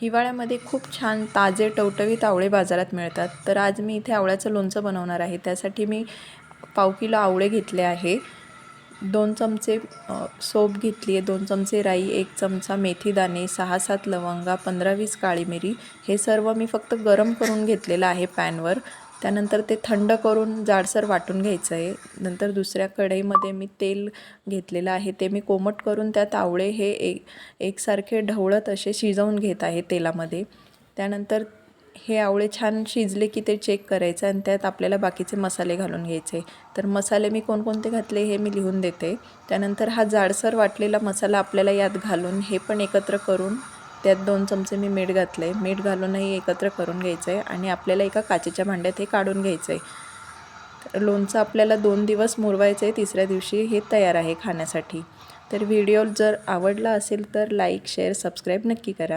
हिवाळ्यामध्ये खूप छान ताजे टवटवीत आवळे बाजारात मिळतात. तर आज मी इथे आवळ्याचं लोणचं बनवणार आहे. त्यासाठी मी पाव किलो आवळे घेतले आहे. दोन चमचे सोप घेतली आहे. दोन चमचे राई एक चमचा मेथीदाणे सहा सात लवंगा पंधरा वीस काळी मिरी. हे सर्व मी फक्त गरम करून घेतलेलं आहे पॅनवर. त्यानंतर ते थंड करून जाडसर वाटून घ्यायचं आहे नंतर दुसऱ्या कढईमध्ये मी तेल घेतलेलं आहे. ते मी कोमट करून त्यात आवळे हे एक एकसारखे ढवळत असे शिजवून घेत आहे तेलामध्ये. त्यानंतर हे आवळे छान शिजले की ते चेक करायचं आणि त्यात आपल्याला बाकीचे मसाले घालून घ्यायचे. तर मसाले मी कोणकोणते घातले हे मी लिहून देते. त्यानंतर हा जाडसर वाटलेला मसाला आपल्याला यात घालून हे पण एकत्र करून त्यात दोन चमचे मी मीठ घातलं आहे मीठ घालूनही एकत्र करून घ्यायचं आहे आणि आपल्याला एका काचेच्या भांड्यात हे काढून घ्यायचं आहे लोणचं आपल्याला दोन दिवस मुरवायचं आहे तिसऱ्या दिवशी हे तयार आहे खाण्यासाठी. तर व्हिडिओ जर आवडला असेल तर लाईक शेअर सबस्क्राईब नक्की करा.